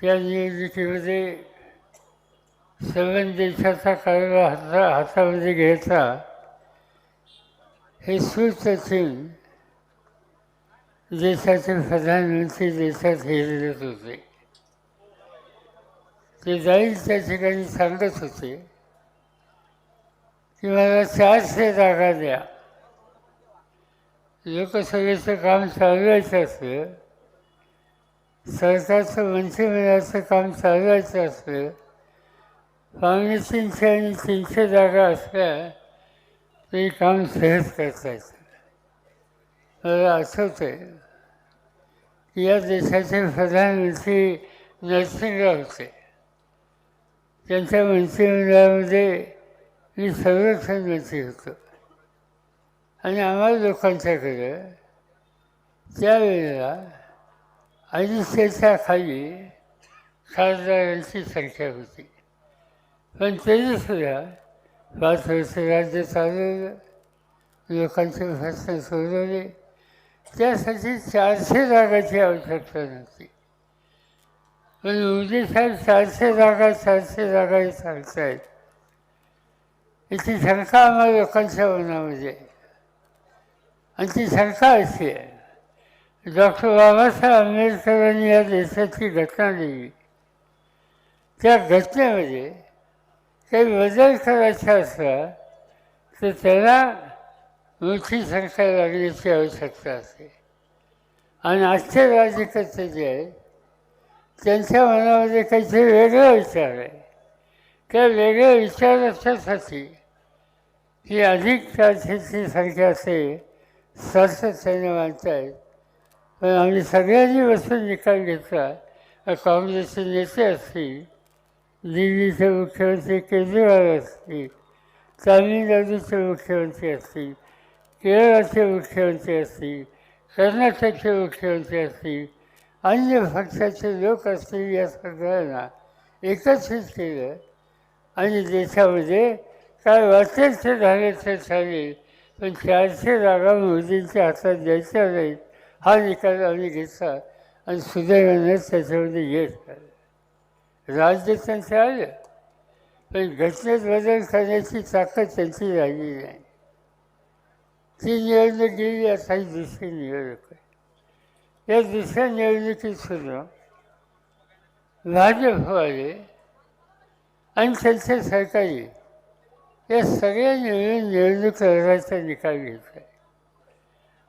त्या निवडणुकीमध्ये संबंध देशाचा कारभार हाता हातामध्ये घ्यायचा हे सुसचिन देशाचे प्रधानमंत्री देशात हिरत होते. ते जाईल त्या ठिकाणी सांगत होते की मला चारशे जागा द्या. लोकसभेचं काम चालवायचं असलं सरकारचं मंत्रिमंडळाचं काम चालवायचं असलं पावणे तीनशे आणि तीनशे जागा असल्या ते काम सहज करता येतं. मला आठवतं आहे की या देशाचे प्रधानमंत्री नरसिंहराव होते. त्यांच्या मंत्रिमंडळामध्ये मी संरक्षण मंत्री होतो. आणि आम्हाला लोकांच्याकडं त्यावेळेला अडीचशेच्या खाली खासदारांची संख्या होती. पण तरीसुद्धा पाच वर्ष राज्य चालवलं लोकांचे प्रश्न सोडवले. त्यासाठी चारशे जागाची आवश्यकता नव्हती. पण मोदी साहेब चारशे जागा चारशे जागा हे सांगतायत. याची शंका आम्हाला लोकांच्या मनामध्ये आहे. आणि ती शंका अशी आहे डॉक्टर बाबासाहेब आंबेडकरांनी या देशाची घटना लिहिली त्या घटनेमध्ये काही बदल करायचा असला तर त्याला मोठी संख्या लागण्याची आवश्यकता असते. आणि आजचे राजकर्ते जे आहेत त्यांच्या मनामध्ये काहीतरी वेगळा विचार आहे. त्या वेगळ्या विचाराच्यासाठी ही अधिक चारशेची संख्या असेल सातत्याने मानतायत आणि सगळ्यांनी बसून निकाल घेतला काँग्रेसचे नेते असतील दिल्लीचे मुख्यमंत्री केजरीवाल असतील तामिळनाडूचे मुख्यमंत्री असतील केरळाचे मुख्यमंत्री असतील कर्नाटकचे मुख्यमंत्री असतील अन्य पक्षाचे लोक असतील या सगळ्यांना एकत्रित केलं. आणि देशामध्ये काय वाटेल ते झाले ते चालेल पण चारशे जागा मोदींच्या हातात द्यायच्या नाहीत. हा निकाल आम्ही घेतला आणि सुदैवाने त्याच्यामध्ये येत आलं. राज्य त्यांचं आलं पण घटनेत बदल करण्याची ताकद त्यांची राहिली नाही. ती निवडणूक गेली आता ही दुसरी निवडणूक आहे. या दुसऱ्या निवडणुकीत सुद्धा आले आणि त्यांचे सरकारी या सगळ्या निवडून निवडणूक लढायचा निकाल घेतला.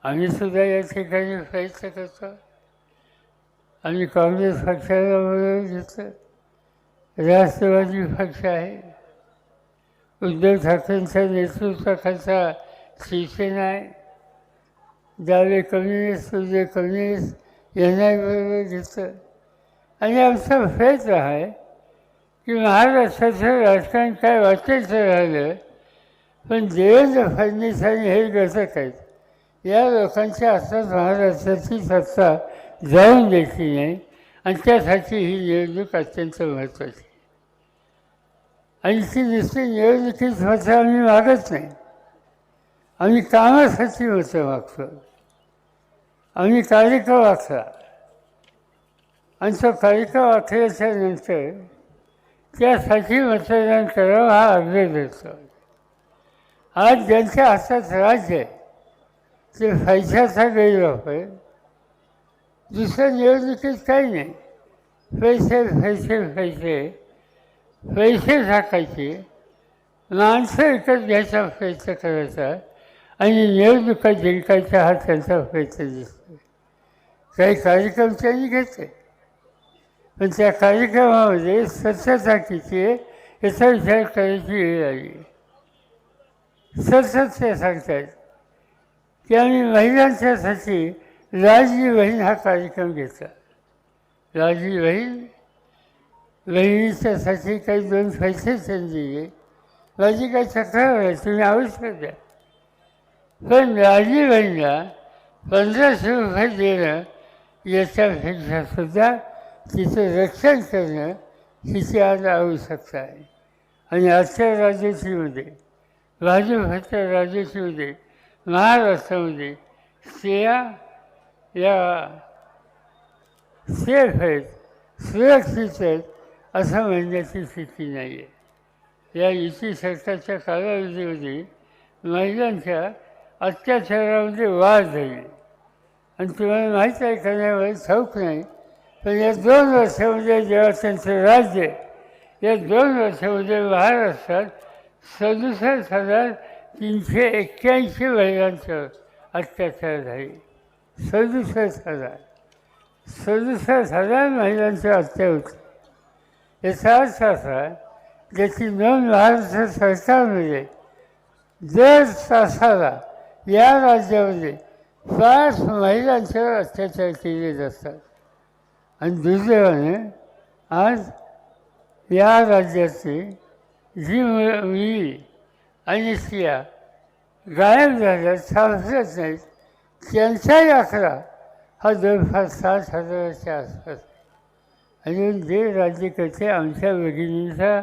आम्हीसुद्धा आम्ही सुद्धा या ठिकाणी प्रयत्न करतो आम्ही काँग्रेस पक्षाला वगैरे घेतलं. राष्ट्रवादी पक्ष आहे. उद्धव ठाकरेंच्या नेतृत्वाखालचा शिवसेना आहे. डावे कम्युनिस्ट उद्या कम्युनिस्ट यांनाही बरोबर घेतलं. आणि आमचा प्रयत्न आहे की महाराष्ट्राचं राजकारण काय वाटेल तर राहिलं पण देवेंद्र आणि हे घटक आहेत या लोकांच्या हातात महाराष्ट्राची सत्ता जाऊन द्यायची नाही. आणि त्यासाठी ही निवडणूक अत्यंत महत्त्वाची. आणि ती नुसती निवडणुकीत मतं आम्ही मागत नाही. आम्ही कामासाठी मतं मागतो. आम्ही कार्यक्रम आखला आणि तो कार्यक्रम आखल्याच्या नंतर त्यासाठी मतदान करावं हा आग्रह धरतो आज ज्यांच्या हातात राज्य आहे ते पैशाचा गैरवापर दुसरं निवडणुकीत काही नाही. पैसे पैसे पैसे. पैसे टाकायचे माणसं विकत घ्यायचा प्रयत्न करायचा. आणि निवडणुका जिंकायचा हा त्यांचा प्रयत्न दिसतो काही कार्यक्रम त्यांनी घेतले. पण त्या कार्यक्रमामध्ये स्वच्छता किती आहे याचा विचार करायची वेळ आली. सतत ते सांगतात की आम्ही महिलांच्यासाठी लाडली बहीण हा कार्यक्रम घेतला. लाडली बहीण बहिणीच्यासाठी काही दोन पैसे त्यांनी दिले. माझी काही तक्रार आहे तुम्ही आवश्यक द्या. पण लाडली बहिणीला पंधराशे रुपये देणं याच्यापेक्षा सुद्धा तिचं रक्षण करणं तिची आज आवश्यकता आहे. आणि आजच्या राजनीतीमध्ये भाजपच्या राजनीतीमध्ये महाराष्ट्रामध्ये स्त्रिया या सेफ आहेत सुरक्षित आहेत असं म्हणण्याची स्थिती नाही आहे या युती सरकारच्या कालावधीमध्ये महिलांच्या अत्याचारामध्ये वाढ झाली. आणि तुम्हाला माहीत आहे का नाही मला ठाऊक नाही पण या दोन वर्षामध्ये जेव्हा त्यांचं राज्य या दोन वर्षामध्ये महाराष्ट्रात सदुसष्ट हजार तीनशे एक्क्याऐंशी महिलांचं अत्याचार झाले. सदुसष्ट हजार. सदुसष्ट हजार महिलांचं हत्या होती. याचा अर्थ असा ज्याची नोंद महाराष्ट्र सरकारमध्ये दर तासाला या राज्यामध्ये पाच महिलांच्यावर अत्याचार केले जातात. आणि दुर्दैवाने आज या राज्याची जी मुली आणि स्त्रिया गायब झाल्या सापडत नाहीत त्यांचाही आकडा हा जवळपास सात हजाराच्या आसपास. आणि जे राज्यकर्ते आमच्या भगिनींचा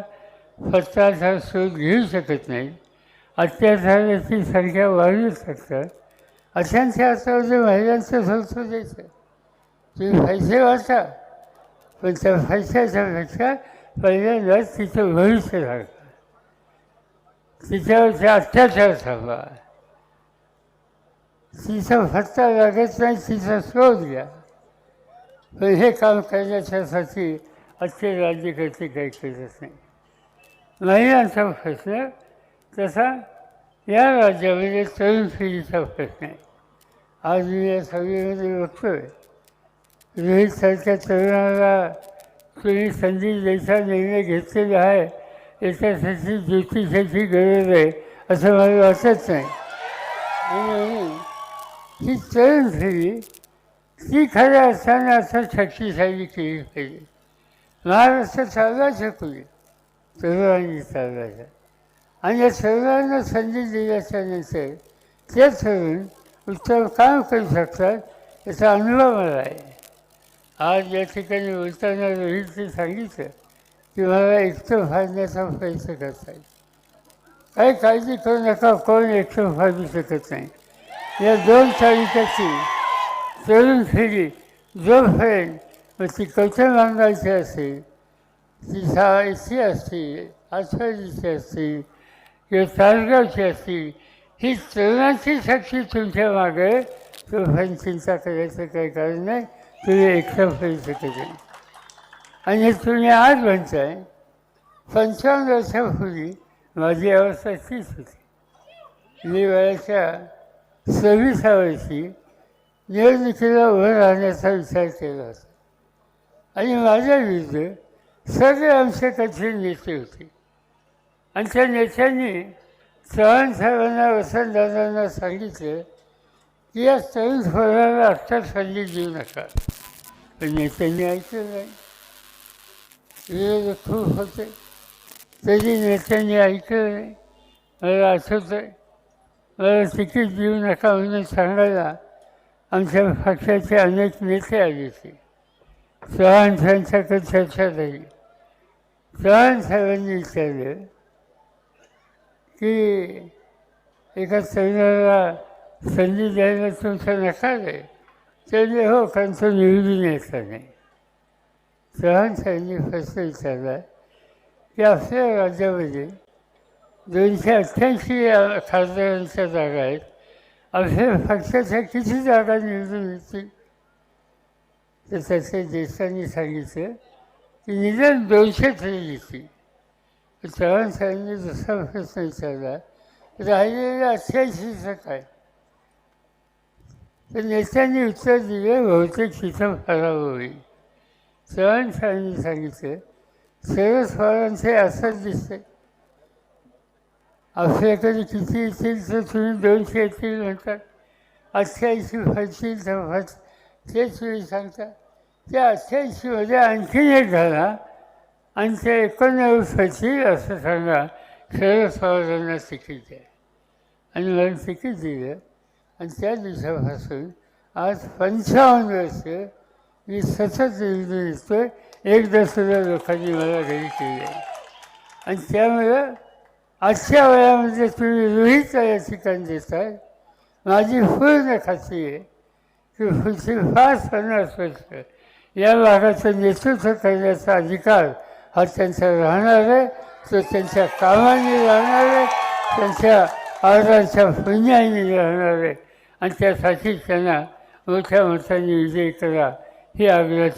पत्ताचा शोध घेऊ शकत नाहीत अत्याचाराची संख्या वाढू शकतात अशांच्या हातामध्ये महिलांचं संस्था द्यायचं तुम्ही पैसे वाचा. पण त्या पैशाच्या पेक्षा पहिल्यांदा तिचं भविष्य लागतं तिच्यावरचे अत्याचार झाला तिचा फत्ता लागत नाही तिचा शोध घ्या पण हे काम करण्याच्यासाठी आजचे राज्यकर्ते काही करत नाही महिलांचा प्रश्न तसा या राज्यामध्ये तरुण पिढीचा प्रश्न आहे आज मी या सभेमध्ये बघतोय रोहित सारख्या तरुणाला तुम्ही संधी द्यायचा निर्णय घेतलेला आहे. याच्यासाठी ज्योतिषाची गरज आहे असं मला वाटत नाही. आणि ही चरण पिढी ती खऱ्या अर्थाने असं शक्तिशाली केली पाहिजे. महाराष्ट्र चालला शकूया तरुणांनी चालवायचा आणि या सर्वांना संधी दिल्याच्या नंतर ते तरुण उत्तम काम करू शकतात याचा अनुभव मला आहे. आज या ठिकाणी बोलताना रोहितने सांगितलं तुम्हाला एकटं फाडण्याचा प्रयत्न करता काही काळजी करू नका कोण एकटं फाडू शकत नाही. या दोन तारीखाची तरुण पिढी जोपर्यंत मग ती कवठेमंगळची असेल ती साईची असतील आठवडीची असतील किंवा तासगावची असतील ही तरुणाची शक्ती तुमच्या मागे तोपर्यंत चिंता करायचं काही कारण नाही तुम्ही एकटं करू शकत नाही. आणि तुम्ही आज म्हणताय पंचावन्न वर्षापूर्वी माझी अवस्था तीच होती. मी वयाच्या सव्वीसा वर्षी निवडणुकीला उभं राहण्याचा विचार केला होता. आणि माझ्या विरुद्ध सगळे आमचे कठीण नेते होते. आणि त्या नेत्यांनी चव्हाण साहेबांना वसंतदादांना सांगितलं की या तरुण पोराला आत्ता संधी देऊ नका. पण नेत्यांनी ऐकलं नाही. विरोध खूप होते. त्याची नेत्यांनी ऐकलं नाही मला आठवतं आहे मला तिकीट देऊ नका म्हणून सांगायला आमच्या पक्षाचे अनेक नेते आले होते. चव्हाण साहेबांच्याकडे चर्चा झाली चव्हाण साहेबांनी विचारलं की एका तरुणाला संधी द्यायला तुमचा नकार आहे? त्याने हो कारण तो निवडून यायचा नाही. सहनशैली साहेबांनी प्रश्न विचारला की आपल्या राज्यामध्ये दोनशे अठ्ठ्याऐंशी खासदारांच्या जागा आहेत. आपल्या पक्षाच्या किती जागा निवडून येतील तर त्याचे ज्येष्ठांनी सांगितलं. की निदान दोनशे तरी येतील. तर चव्हाण साहेबांनी दुसरा प्रश्न विचारला. राहिलेल्या अठ्ठ्याऐंशीचं काय तर नेत्यांनी उत्तर दिले बहुतेक तिथं पराभव होईल. चरण साहेबांनी सांगितले. शरद असंच दिसते. आपल्याकडे किती येतील तर तुम्ही दोनशे येतील म्हणतात. अठ्ठ्याऐंशी पडतील तर फट ते तुम्ही सांगता त्या अठ्ठ्याऐंशीमध्ये आणखीन एक झाला. आणि ते एकोणनव्वद पडतील असं सांगा. शरद तिकीट द्या. आणि मला तिकीट दिलं. आणि त्या दिवसापासून आज पंचावन्न वर्ष मी सतत निवडून एक एकदा हजार लोकांनी मला घरी केली आहे आणि त्यामुळं आजच्या वयामध्ये तुम्ही रोहितला या ठिकाणी देताय माझी पूर्ण खात्री आहे की पुढची फार पन्नास वर्ष या भागाचं नेतृत्व करण्याचा अधिकार हा त्यांचा राहणार आहे तो त्यांच्या कामाने राहणार आहे त्यांच्या आदराच्या पुण्याने राहणार आहे आणि त्यासाठी त्यांना मोठ्या मोठ्याने विजयी करा E a vida.